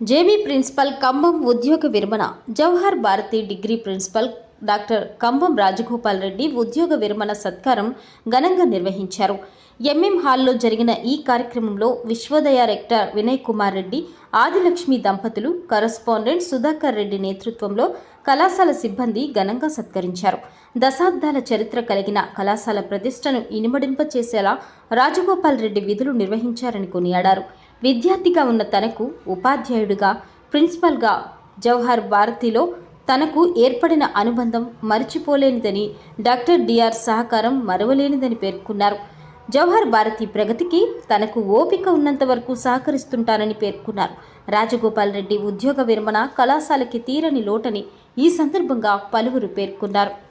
JB principal Khammam ఉద్యోగ విరమణ. Jawahar Bharati degree principal doctor Kambam Rajagopal Reddy ఉద్యోగ విరమణ సత్కారం ఘనంగా నిర్వహించారు. ఎంఎం హాల్లో జరిగిన ఈ కార్యక్రమంలో విశ్వోదయ రెక్టర్ వినయ్ కుమార్ రెడ్డి ఆదిలక్ష్మి దంపతులు కరస్పాండెంట్ సుధాకర్ రెడ్డి నేతృత్వంలో కళాశాల సిబ్బంది ఘనంగా సత్కరించారు. దశాబ్దాల చరిత్ర కలిగిన కళాశాల ప్రతిష్టను ఇనుమడింపచేసేలా రాజగోపాల్ రెడ్డి విధులు నిర్వహించారని కొనియాడారు. విద్యార్థిగా ఉన్న తనకు ఉపాధ్యాయుడిగా ప్రిన్సిపల్గా జవహర్ భారతిలో తనకు ఏర్పడిన అనుబంధం మరిచిపోలేనిదని డాక్టర్ డిఆర్ సహకారం మరవలేనిదని పేర్కొన్నారు. జవహర్ భారతి ప్రగతికి తనకు ఓపిక ఉన్నంత వరకు సహకరిస్తుంటానని పేర్కొన్నారు. రాజగోపాల్ రెడ్డి ఉద్యోగ విరమణ కళాశాలకి తీరని లోటని ఈ సందర్భంగా పలువురు పేర్కొన్నారు.